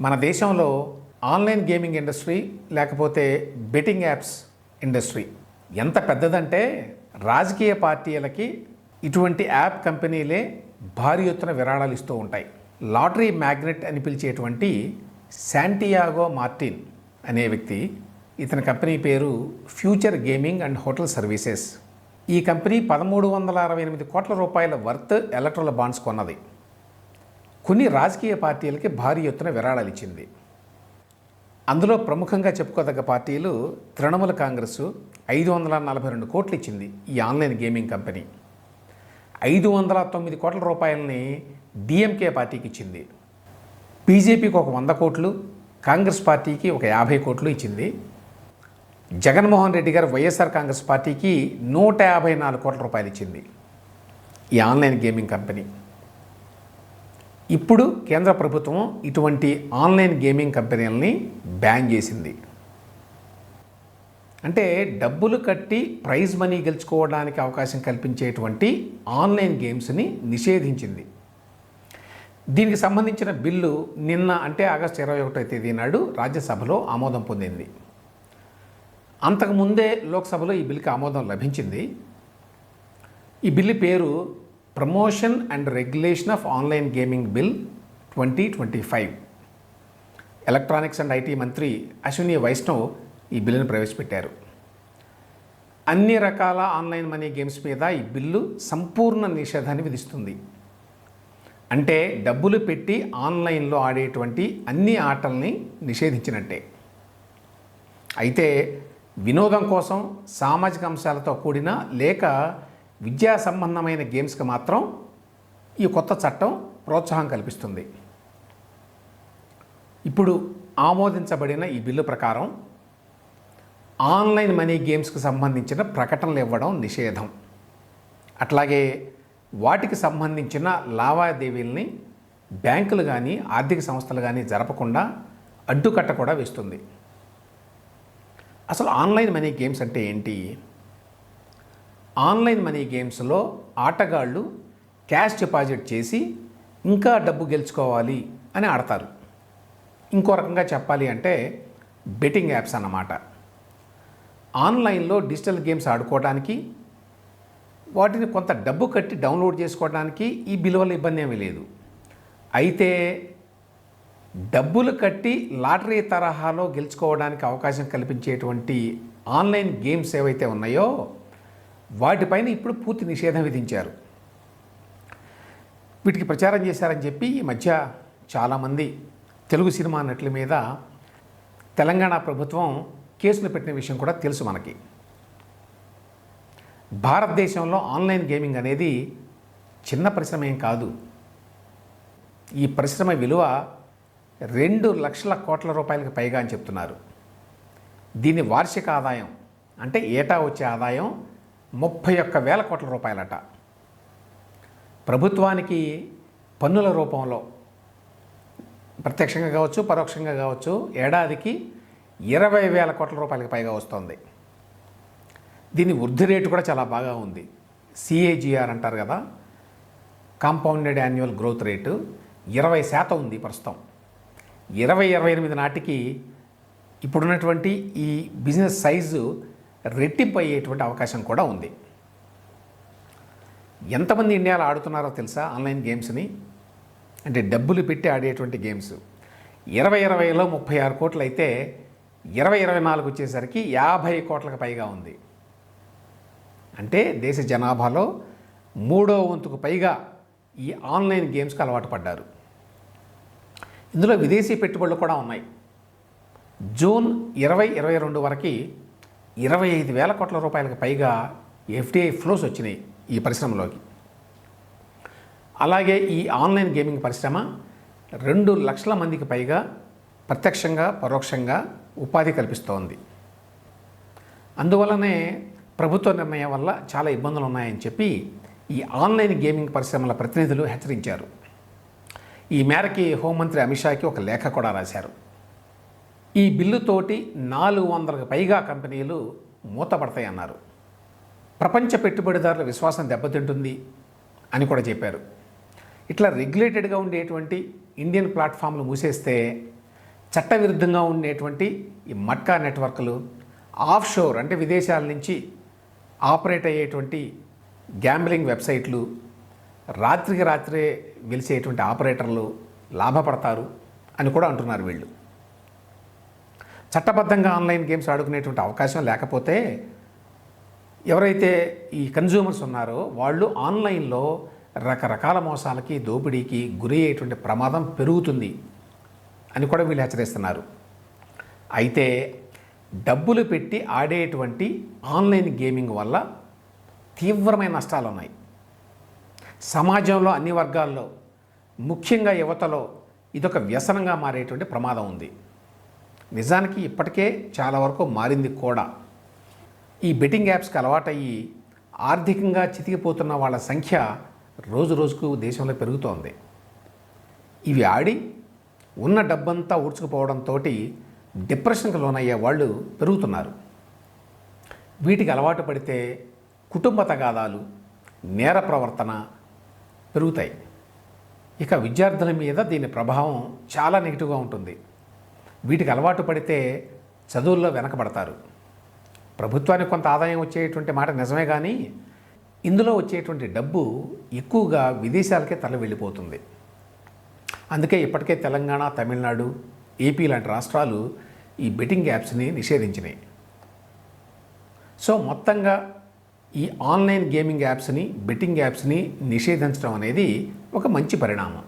మన దేశంలో online gaming industry లేకపోతే బెట్టింగ్ యాప్స్ ఇండస్ట్రీ ఎంత పెద్దదంటే రాజకీయ పార్టీలకి ఇటువంటి యాప్ కంపెనీలే భారీ ఎత్తున విరాళాలు ఇస్తూ ఉంటాయి. లాటరీ మ్యాగ్నెట్ అని పిలిచేటువంటి శాంటియాగో మార్టిన్ అనే వ్యక్తి ఇతని కంపెనీ పేరు future gaming and hotel services. ఈ కంపెనీ పదమూడు వందల అరవై ఎనిమిది కోట్ల రూపాయల వర్త్ ఎలక్ట్రల్ బాండ్స్ కొన్నది. కొన్ని రాజకీయ పార్టీలకి భారీ ఎత్తున విరాళాలు ఇచ్చింది. అందులో ప్రముఖంగా చెప్పుకోదగ్గ పార్టీలు తృణమూల కాంగ్రెస్ ఐదు వందల నలభై రెండు కోట్లు ఇచ్చింది ఈ ఆన్లైన్ గేమింగ్ కంపెనీ. ఐదు వందల తొమ్మిది కోట్ల రూపాయలని డిఎంకే పార్టీకి ఇచ్చింది. బీజేపీకి ఒక వంద కోట్లు కాంగ్రెస్ పార్టీకి ఒక యాభై కోట్లు ఇచ్చింది. జగన్మోహన్ రెడ్డి గారు వైఎస్ఆర్ కాంగ్రెస్ పార్టీకి నూట యాభై నాలుగు కోట్ల రూపాయలు ఇచ్చింది ఈ ఆన్లైన్ గేమింగ్ కంపెనీ. ఇప్పుడు కేంద్ర ప్రభుత్వం ఇటువంటి ఆన్లైన్ గేమింగ్ కంపెనీలని బ్యాన్ చేసింది. అంటే డబ్బులు కట్టి ప్రైజ్ మనీ గెలుచుకోవడానికి అవకాశం కల్పించేటువంటి ఆన్లైన్ గేమ్స్ని నిషేధించింది. దీనికి సంబంధించిన బిల్లు నిన్న అంటే ఆగస్టు ఇరవై ఒకటో తేదీ నాడు రాజ్యసభలో ఆమోదం పొందింది. అంతకుముందే లోక్సభలో ఈ బిల్లుకి ఆమోదం లభించింది. ఈ బిల్లు పేరు promotion and regulation of online gaming bill twenty twenty five. Electronics and IT మంత్రి అశ్విని వైష్ణవ్ ఈ బిల్లును ప్రవేశపెట్టారు. అన్ని రకాల ఆన్లైన్ మనీ గేమ్స్ మీద ఈ బిల్లు సంపూర్ణ నిషేధాన్ని విధిస్తుంది. అంటే డబ్బులు పెట్టి ఆన్లైన్లో ఆడేటువంటి అన్ని ఆటల్ని నిషేధించినట్టే. అయితే వినోదం కోసం సామాజిక అంశాలతో కూడిన లేక విద్యా సంబంధమైన గేమ్స్కి మాత్రం ఈ కొత్త చట్టం ప్రోత్సాహం కల్పిస్తుంది. ఇప్పుడు ఆమోదించబడిన ఈ బిల్లు ప్రకారం ఆన్లైన్ మనీ గేమ్స్కి సంబంధించిన ప్రకటనలు ఇవ్వడం నిషేధం. అట్లాగే వాటికి సంబంధించిన లావాదేవీల్ని బ్యాంకులు కానీ ఆర్థిక సంస్థలు కానీ జరపకుండా అడ్డుకట్ట కూడా వేస్తుంది. అసలు ఆన్లైన్ మనీ గేమ్స్ అంటే ఏంటి? ఆన్లైన్ మనీ గేమ్స్లో ఆటగాళ్ళు క్యాష్ డిపాజిట్ చేసి ఇంకా డబ్బు గెలుచుకోవాలి అని ఆడతారు. ఇంకో రకంగా చెప్పాలి అంటే బెట్టింగ్ యాప్స్ అన్నమాట. ఆన్లైన్లో డిజిటల్ గేమ్స్ ఆడుకోవడానికి వాటిని కొంత డబ్బు కట్టి డౌన్లోడ్ చేసుకోవడానికి ఈ బిలువల ఇబ్బంది ఏమీ లేదు. అయితే డబ్బులు కట్టి లాటరీ తరహాలో గెలుచుకోవడానికి అవకాశం కల్పించేటువంటి ఆన్లైన్ గేమ్స్ ఏవైతే ఉన్నాయో వాటిపైన ఇప్పుడు పూర్తి నిషేధం విధించారు. వీటికి ప్రచారం చేశారని చెప్పి ఈ మధ్య చాలామంది తెలుగు సినిమా నటుల మీద తెలంగాణ ప్రభుత్వం కేసులు పెట్టిన విషయం కూడా తెలుసు మనకి. భారతదేశంలో ఆన్లైన్ గేమింగ్ అనేది చిన్న పరిశ్రమ ఏం కాదు. ఈ పరిశ్రమ విలువ రెండు లక్షల కోట్ల రూపాయలకు పైగా అని చెప్తున్నారు. దీని వార్షిక ఆదాయం అంటే ఏటా వచ్చే ఆదాయం ముప్పై ఒక్క వేల కోట్ల రూపాయలట. ప్రభుత్వానికి పన్నుల రూపంలో ప్రత్యక్షంగా కావచ్చు పరోక్షంగా కావచ్చు ఏడాదికి ఇరవై వేల కోట్ల రూపాయలకు పైగా వస్తుంది. దీని వృద్ధి రేటు కూడా చాలా బాగా ఉంది. సిఏజిఆర్ అంటారు కదా కాంపౌండెడ్ యాన్యువల్ గ్రోత్ రేటు ఇరవై శాతం ఉంది ప్రస్తుతం. ఇరవై ఇరవై ఎనిమిది నాటికి ఇప్పుడున్నటువంటి ఈ బిజినెస్ సైజు రెట్టింపు అయ్యేటువంటి అవకాశం కూడా ఉంది. ఎంతమంది ఇండియాలో ఆడుతున్నారో తెలుసా? ఆన్లైన్ గేమ్స్ని. అంటే డబ్బులు పెట్టి ఆడేటువంటి గేమ్స్. ఇరవై ఇరవైలో ముప్పై ఆరు కోట్లు అయితే ఇరవై ఇరవై నాలుగు వచ్చేసరికి యాభై కోట్లకు పైగా ఉంది. అంటే దేశ జనాభాలో మూడో వంతుకు పైగా ఈ ఆన్లైన్ గేమ్స్కి అలవాటు పడ్డారు. ఇందులో విదేశీ పెట్టుబడులు కూడా ఉన్నాయి. జూన్ ఇరవై ఇరవై రెండు వరకు ఇరవై ఐదు వేల కోట్ల రూపాయలకు పైగా ఎఫ్డిఐ ఫ్లోస్ వచ్చినాయి ఈ పరిశ్రమలోకి. అలాగే ఈ ఆన్లైన్ గేమింగ్ పరిశ్రమ రెండు లక్షల మందికి పైగా ప్రత్యక్షంగా పరోక్షంగా ఉపాధి కల్పిస్తోంది. అందువల్లనే ప్రభుత్వ నిర్ణయం వల్ల చాలా ఇబ్బందులు ఉన్నాయని చెప్పి ఈ ఆన్లైన్ గేమింగ్ పరిశ్రమల ప్రతినిధులు హెచ్చరించారు. ఈ మేరకి హోంమంత్రి అమిత్ షాకి ఒక లేఖ కూడా రాశారు. ఈ బిల్లుతోటి నాలుగు వందలకు పైగా కంపెనీలు మూతపడతాయన్నారు. ప్రపంచ పెట్టుబడిదారుల విశ్వాసం దెబ్బతింటుంది అని కూడా చెప్పారు. ఇట్లా రెగ్యులేటెడ్గా ఉండేటువంటి ఇండియన్ ప్లాట్ఫామ్లు మూసేస్తే చట్టవిరుద్ధంగా ఉండేటువంటి ఈ మట్కా నెట్వర్క్లు ఆఫ్షోర్ అంటే విదేశాల నుంచి ఆపరేట్ అయ్యేటువంటి గ్యాంబ్లింగ్ వెబ్సైట్లు రాత్రికి రాత్రే వెలిసేటువంటి ఆపరేటర్లు లాభపడతారు అని కూడా అంటున్నారు వీళ్ళు. చట్టబద్ధంగా ఆన్లైన్ గేమ్స్ ఆడుకునేటువంటి అవకాశం లేకపోతే ఎవరైతే ఈ కన్జ్యూమర్స్ ఉన్నారో వాళ్ళు ఆన్లైన్లో రకరకాల మోసాలకి దోపిడీకి గురి అయ్యేటువంటి ప్రమాదం పెరుగుతుంది అని కూడా వీళ్ళు హెచ్చరిస్తున్నారు. అయితే డబ్బులు పెట్టి ఆడేటువంటి ఆన్లైన్ గేమింగ్ వల్ల తీవ్రమైన నష్టాలు ఉన్నాయి సమాజంలో అన్ని వర్గాల్లో ముఖ్యంగా యువతలో ఇదొక వ్యసనంగా మారేటువంటి ప్రమాదం ఉంది. నిజానికి ఇప్పటికే చాలా వరకు మారింది కూడా. ఈ బెట్టింగ్ యాప్స్కి అలవాటయ్యి ఆర్థికంగా చితికిపోతున్న వాళ్ళ సంఖ్య రోజు రోజుకు దేశంలో పెరుగుతోంది. ఇవి ఆడి ఉన్న డబ్బంతా ఊడ్చుకుపోవడంతో డిప్రెషన్కి లోనయ్యే వాళ్ళు పెరుగుతున్నారు. వీటికి అలవాటు పడితే కుటుంబ తగాదాలు నేర ప్రవర్తన పెరుగుతాయి. ఇక విద్యార్థుల మీద దీని ప్రభావం చాలా నెగిటివ్గా ఉంటుంది. వీటికి అలవాటు పడితే చదువుల్లో వెనకబడతారు. ప్రభుత్వానికి కొంత ఆదాయం వచ్చేటువంటి మాట నిజమే కానీ ఇందులో వచ్చేటువంటి డబ్బు ఎక్కువగా విదేశాలకే తరలి వెళ్ళిపోతుంది అందుకే ఇప్పటికే తెలంగాణ తమిళనాడు ఏపీ లాంటి రాష్ట్రాలు ఈ బెట్టింగ్ యాప్స్ని నిషేధించినాయి. సో మొత్తంగా ఈ ఆన్లైన్ గేమింగ్ యాప్స్ని బెట్టింగ్ యాప్స్ని నిషేధించడం అనేది ఒక మంచి పరిణామం.